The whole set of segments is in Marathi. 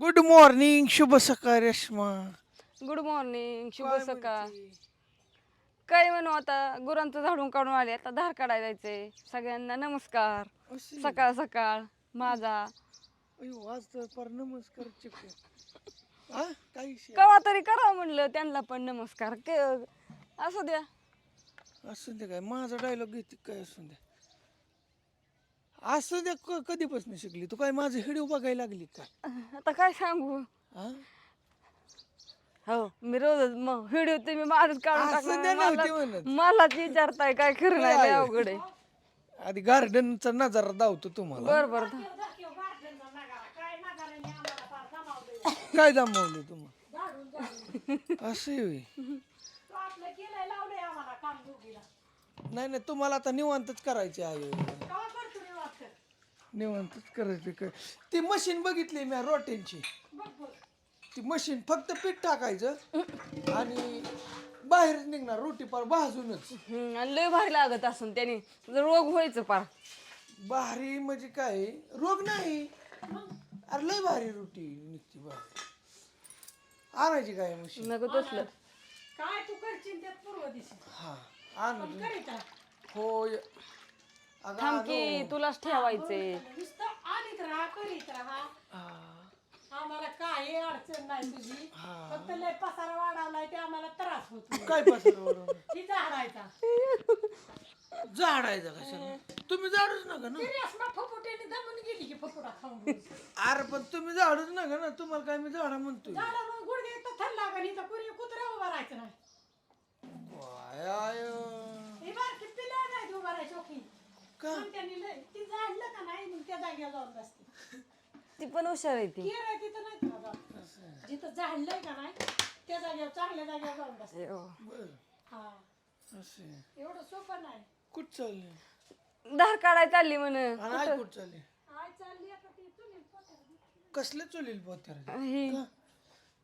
गुड मॉर्निंग शुभ सकाळ रेश्मा. गुड मॉर्निंग शुभ काय सकाळ. म्हणते? काय म्हणू आता? गुरांचं झाडून काढून आले आता धार काढायला जायचंय. सगळ्यांना नमस्कार. अशी? सकाळ सकाळ माझा. अयो, आज तर फार नमस्कार चिकू हा काही शे- कवा तरी करावं म्हणलं त्यांना पण नमस्कार. के असू द्या. असू दे काय माझा डायलॉग घेते काय असू दे. असू दे क- कधीपासून शिकली? तू काय माझं हिडिओ बघायला लागली काय आता काय सांगू? हा? हो मी रोज मग व्हिडिओ तुम्ही माझच काढून असं टाकणार. नव्हती मला- म्हणत. मलाच विचारताय काय खरं नाही लय अवघड आहे. आधी गार्डनचा नजारा दावतो तुम्हाला. बर बर. काय जमवलं तुम्हाला? असं नाही नाही तुम्हाला आता निवांतच करायचे आहे. निवांतच करायचे काय ती मशीन बघितली मी रोटेंची ती मशीन फक्त पीठ टाकायचं आणि बाहेर निघणार रोटी पार भाजूनच. हम्म, आणि लय भारी लागत असून त्याने. रोग व्हायचं पार. भारी म्हणजे काय? रोग नाही. अरे लय भारी रोटी निघती भारी आणायची काय मशीन नको तसलं. काय तू करशील त्यात पूर्व दिशी हा आणू. होय. अगं थांब. की तुलाच ठेवायचे नुसतं आणीत राहा करीत राहा. हा. आम्हाला काही अडचण नाही तुझी. फक्त लय पसारा वाढवलाय ते आम्हाला त्रास होतो. काय ती झाडायचा. झाडायचं कशाला? तुम्ही झाडूच नका ना. फुफुट्याने दमून गेली की फुफुटा खाऊन. अरे पण तुम्ही झाडूच नका ना. तुम्हाला काय मी झाडा म्हणतोय? झाडा मग गुडघे तर कुत्रा उभा राहायचं नाही. Y I. ही बारकी पिल्या नाही उभा राहायची. का? त्यांनी लय ती झाडलं का नाही? मग त्या जागेवर जाऊन बसते. ती पण हुशार आहे ती. केर आहे तिथं नाही तुला जात. जिथं झाडलंय का नाही त्या जागेवर चांगल्या जागेवर जाऊन बसते. बर हा. असे. एवढं सोपं नाही. कुठ चालले? धार काढाय चालली म्हण. आणि आई कुठ? चालले? आता ती तुम्ही पोटात. कसले चोलील पोत्यार ही.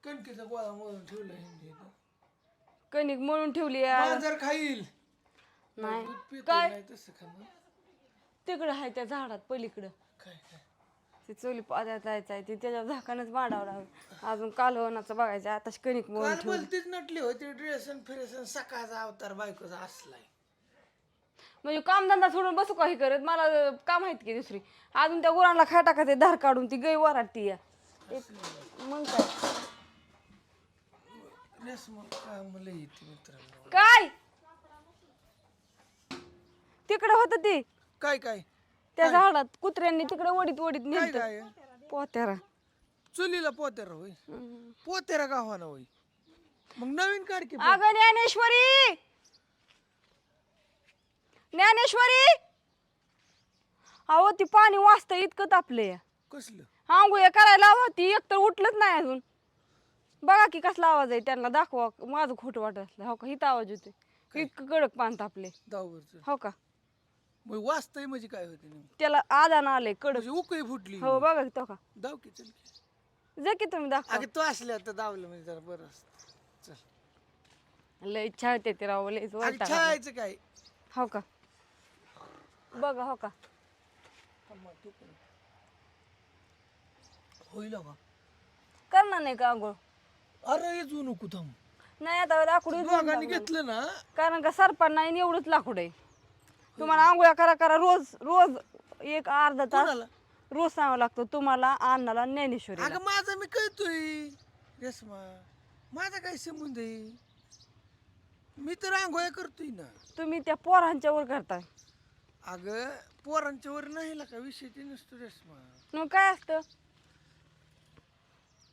कणकीचा गोळा म्हणून ठेवला हिंदी कणिक मळून ठेवली आहे. मांजर खाईल. नाही. दूध पितो काय? नाही तसं खाणार. तिकडं आहे त्या झाडात पलीकडं. काय काय? ती चोली पाद्यात जायचं आहे ती त्याच्यावर झाकानच मांडावं लागलं. अजून कालवणाचं बघायचं आता कणिक काल बोलतीच नटली होती ड्रेसन फिरेसन सकाळचा अवतार बायकोचा असलाय. म्हणजे कामधंदा सोडून बसू काही करत? मला अं, काम आहेत की दुसरी? अजून त्या गुरांना खाय टाकायचे धार काढून ती गई वराटती या एक मग काय? काय मला येते मित्रांनो. काय? तिकडे होत ती. काय काय? त्या झाडात कुत्र्यांनी तिकडे ओढीत ओढीत काय नेलं काय? पोत्यारा. चुलीला पोतेरा होय. पोतेरा गावाना होय. मग नवीन काढ की अगं ज्ञानेश्वरी! ज्ञानेश्वरी! अहो ती पाणी वाचतं इतकं तापले कसलं? आंघोळ करायला हवं ती एकतर उठलंच नाही अजून. बघा की कसला आवाज आहे त्यांना दाखवा. माझं खोटं वाटत असलं. हो का? हिथं आवाज होते इतकं कडक पान तापले हो का? मग वाचतंय म्हणजे काय होते नेमकं? त्याला आदान आले कडक. म्हणजे उकळी फुटली. हो बघा की तो का. दाव की चल की. जा की तुम्ही दाखवा. अगं तू असल्या तर दावलं म्हणजे जरा बरं असतं. चल. लय इच्छा होते ते राव लयच अगं वैताग आला. छायाचं काय? हो का? बघा हो का? थांबा, तू पण. होईल का करणार नाही का आंघोळ? अरे येऊ नको थांब. नाही आता लाकूड दोघांनी. घेतलं ना? कारण का सरपण नाही एवढंच लाकूड आहे. तुम्हाला आंघोळ्या करा करा रोज रोज एक अर्धा तास कोणाला? रोज सांगावं लागतं तुम्हाला अन्नाला ज्ञानेश्वरी अगं माझा मी कळतोय. रेसमा माझा काय संबंध आहे? मी तर आंघोळ्या करतोय ना. तुम्ही त्या पोरांच्या वर करताय. अगं पोरांच्या वर नाही का विषय ते नसतो रेसमा मग काय असतं?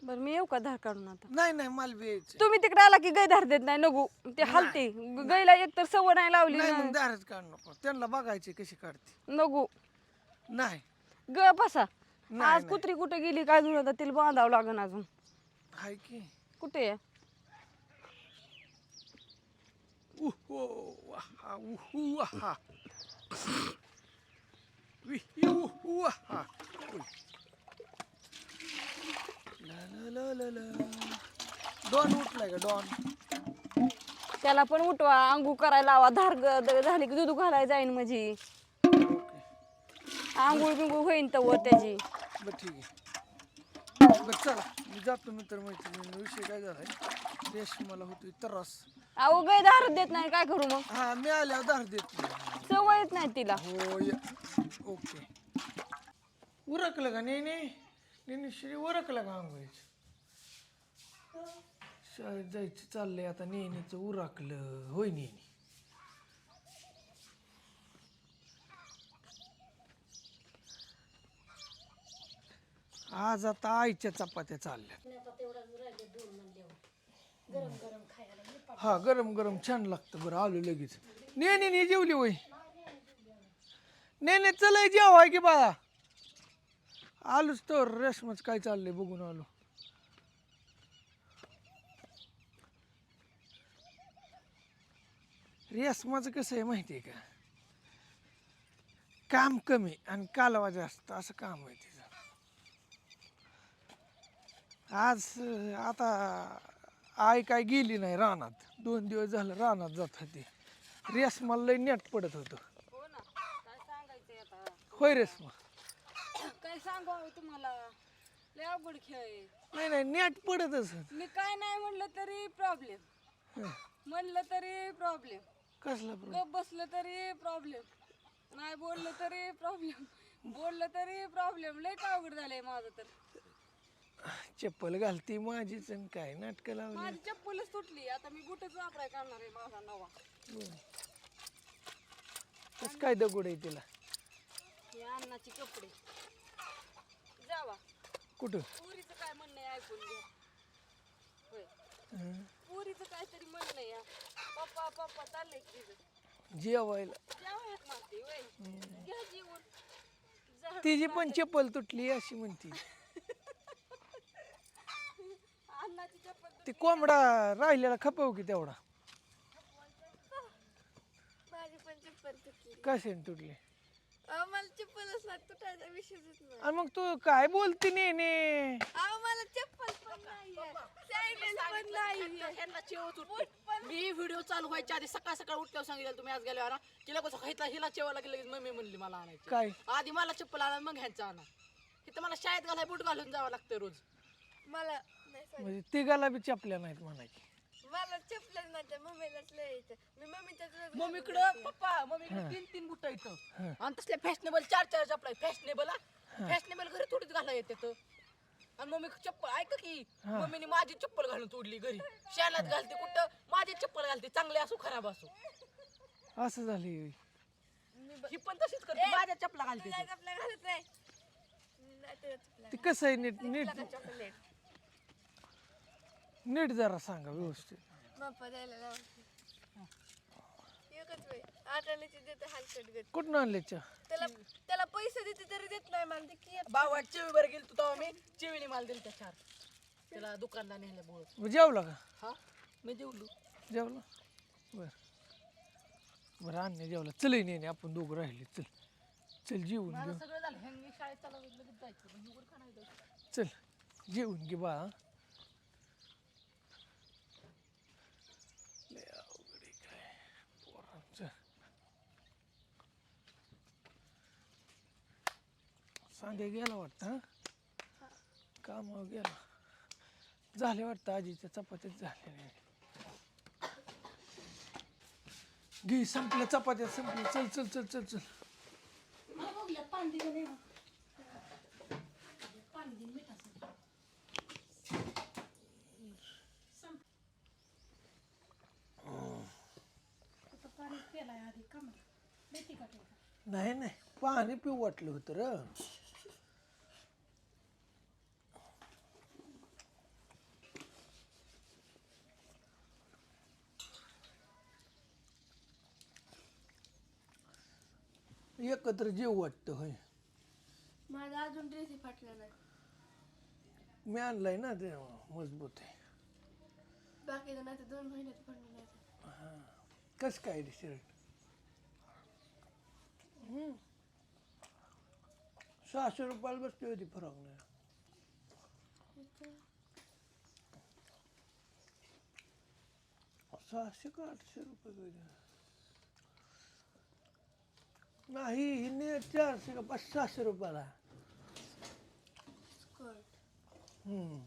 बरं मी येऊ का धार काढून आता? नाही नाही मला बी यायचं तुम्ही तिकडे आला की गाय धार देत नाही नको. ते हलते. गायला एक तर सवय नाही लावली नाही ना. मग दारच काढ नको. त्यांना बघायचे कशी काढते. नको. नाही. ग बसा नाही, आज कुत्री कुठे गेली काय जुळत आता तिला बांधावं लागन अजून. हाय की. कुठे आहे? उहो वाहा उहू वाहा. विही उहू वाहा. उय. डॉन उठलाय का डॉन त्याला पण उठवा अंगू करायला लावा. धार ग- द- झाली की दूध घालायला जाईन म्हणजे आंघोळ बिंगूळ होईन तर वर त्याची. बरं ठीक आहे. बरं चला. मी जातो मित्र मैत्रिणी विषय काय झालाय? देश मला होतोय त्रास. अहो गाय दारू देत नाही. काय करू मग? हा मी आल्यावर दार देत नाही. सवयच नाही तिला. हो या ओके. उरकलं का नाही नाही नाही श्री उरकलं का आंघोळीचं? शाळेत जायचं चाललंय आता नेहमीचं उराकलं. होय नेहमी आज आता आईच्या चपात्या चालल्या हा गरम गरम छान लागतं बरं आलो लगेच. ने ने ने जेवली वय ने ने चल जेवाय की बाळा. आलोच तर रेशमच काय चाललंय बघून आलो. रेशमाचं कसं आहे माहिती आहे का? काम कमी आणि कालवा जास्त असं काम आहे तिचं. आज आता आई काय गेली नाही रानात. दोन दिवस झालं रानात जात होती. रेशमाला लय नेट पडत होतं. हो ना. काय सांगायचंय आता? होय रेशमा काय सांगावं तुम्हाला? लय अवघड खेळ आहे. नाही नाही नेट पडतच मी काय नाही म्हणलं तरी प्रॉब्लेम हं. म्हणलं तरी प्रॉब्लेम कसला प्रॉब्लेम गप बसलं तरी प्रॉब्लेम नाही बोललं तरी प्रॉब्लेम बोललं तरी प्रॉब्लेम लय अवघड झालंय माझं तर. चप्पल घालती माझीच आणि काय नाटक लावली? माझी चप्पलच तुटली. आता मी बुटच वापराय करणार आहे माझा नवा. कस काय दगड आहे तिला? हे अन्नाचे कपडे. जावा. कुठं? पुरीचं काय म्हणणं आहे ऐकून घ्या होय. हं. पुरीचं काहीतरी म्हणणं आहे. या. पप्पा पप्पा चाललंय की तिचं. जेवायला. घ्या जेवण. जा. तिची पण चप्पल तुटली अशी म्हणती. अन्नाची चप्पल ती कोंबडा राहिलेला खपव की तेवढा. माझी पण चप्पल तुटली. कशाने तुटली? अहो मला चप्पलच नाही तुटायचा विषयच नाही. आणि मग तू काय बोलती ने ने अहो मला चप्पल पण पण नाहीये ह्यांना चेवत उठते. मी व्हिडिओ चालू व्हायच्या आधी सकाळ सकाळ उठल्यावर सांगितलं तुम्ही आज गेल्यावर ना तिला कसं हिला हिला चेवायला गेलं लगेच मम्मी म्हणली मला आणायची. काय? आधी मला चप्पल आणा मग ह्यांचं आणा. इथं मला शाळेत घालाय बूट घालून जावं लागतं रोज. मला नाही sorry. म्हणजे तिघाला बी चपल्या नाहीत म्हणायची. मला चप्पल नाही तर मम्मीलाच लय येतं. मी मम्मीच्या मम्मीकडं पप्पा मम्मीकडे तीन तीन बुट इथं आणि तसले फॅशनेबल चार चार चपला फॅशनेबल फॅशनेबल घरी थोडीच घाला येते तर. आणि मम्मी चप्पल ऐका की. मम्मीने माझी चप्पल घालून तोडली घरी. शाळेत घालते कुठं? माझी चप्पल घालते. चांगले असो खराब असो. असं झाली ही पण तशीच करते. माझ्या चपला घालते ती. चपला घालत नाही. ती कसं आहे नीट नीट चॉकलेट नीट जरा सांगा व्यवस्थित. बाप्पा द्यायला कुठून आणले चा त्याला त्याला पैसे देते तरी देत नाही मला ते की बावट चिवीवर गेलो तेव्हा मी. चिवीने माल दिली त्या चार. त्याला दुकानला नेले बोळ. मग जेवला का? हा? मी जेवलो. जेवला? बर. बरं आणणे जेवला. चल नेने आपण दोघं राहिले. चल. चल जेवून घेऊ. माझं सगळं झालं. ह्यांनी शाळेत चालू लगेच जायचं. पण उघड का नाही जायचं? चल जेवून घे बा लय अवघड आहे काय पोरांचं सांगे गेला वाटतं हा? कामावर गेला. झाले वाटतं आजीच्या चपात्यात झाले घे संपल्या चपात्यात संपल्या. चल चल चल चल चल. कम नाही नाही. पाणी पिऊ वाटलं होतं र. एकत्र जेव वाटतं होय. माझा अजून ड्रेस फाटला नाही. मी आणलाय ना ते मजबूत आहे. बाकीचं नाही तर दोन महिन्यात पडलं नाही. कस काय शर्ट सहाशे रुपयाला बसली होती फरक नाही सहाशे का आठशे रुपये? नाही हिने चारशे का पाच सहाशे रुपयाला स्कर्ट हम्म.